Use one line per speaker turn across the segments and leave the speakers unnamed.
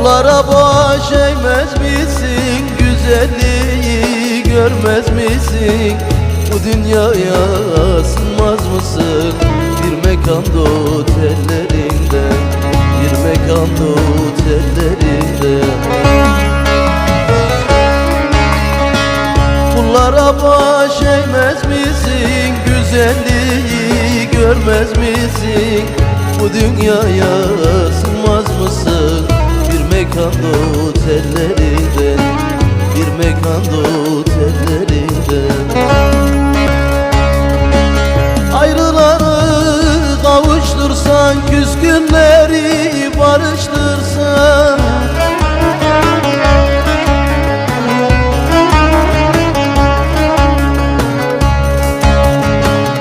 Kullara baş eğmez misin? Güzelliği görmez misin? Bu dünyaya sığmaz mısın? Bir mekanda otellerinde Bir mekanda otellerinde Kullara baş eğmez misin? Güzelliği görmez misin? Bu dünyaya sığmaz mısın mekanda otellerinde Bir mekanda otellerinde Ayrıları kavuştursan Küskünleri barıştırsan.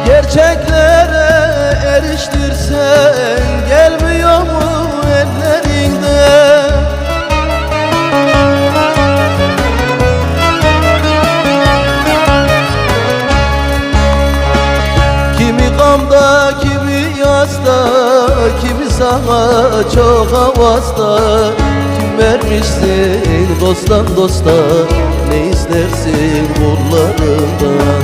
Gerçeklere eriştirsen Gamda, kimi yasta Kimi sana çok havasta Kim vermişsin dosttan dosta? Ne istersin bunlarından?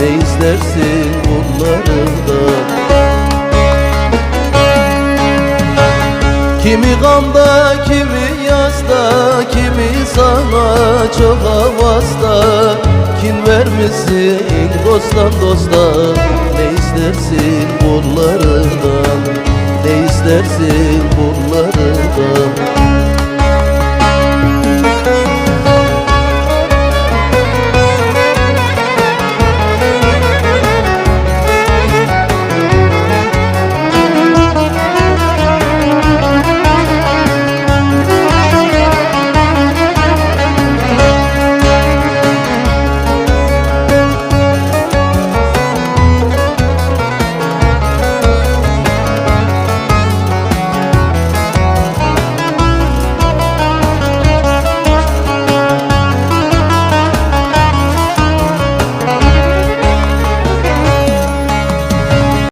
Ne istersin bunlarından? Kimi gamda, kimi Kim vermişsin dosttan dosta Ne istersin bunlardan? Ne istersin bunlardan